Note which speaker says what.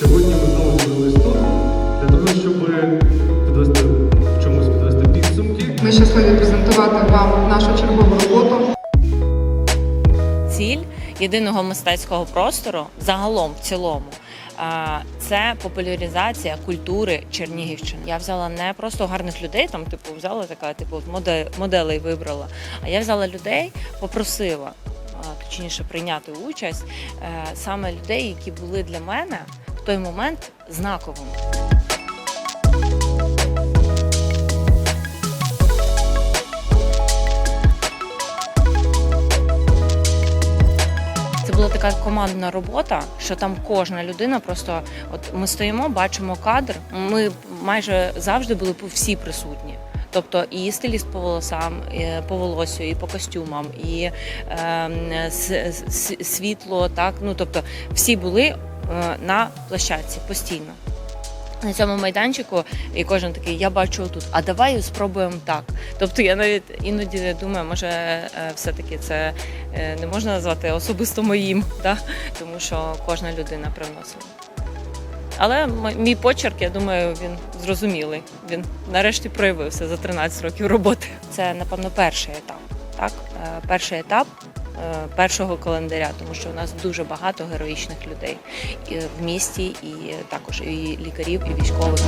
Speaker 1: Сьогодні ми знову зібрались тут для того, щоб підвести чомусь підвести підсумки.
Speaker 2: Ми щасливі презентувати вам нашу чергову роботу.
Speaker 3: Ціль єдиного мистецького простору загалом в цілому. Це популяризація культури Чернігівщини. Я взяла не просто гарних людей, там типу взяла така, типу моделей вибрала. А я взяла людей, попросила точніше прийняти участь е, саме людей, які були для мене в той момент знаковими. Це була така командна робота, що там кожна людина просто от ми стоїмо, бачимо кадр. Ми майже завжди були всі присутні. Тобто і стиліст по волосам, і по волосю, і по костюмам, і с- світло, так ну тобто всі були е, на площадці постійно. На цьому майданчику, і кожен такий, я бачу тут, а давай спробуємо так. Тобто я навіть іноді думаю, може, е, все-таки це е, не можна назвати особисто моїм, да? тому що кожна людина привносила. Але мій почерк, я думаю, він зрозумілий. Він нарешті проявився за 13 років роботи. Це, напевно, перший етап. Так? Е, Перший етап е, першого календаря, тому що у нас дуже багато героїчних людей в місті, і також і лікарів, і військових.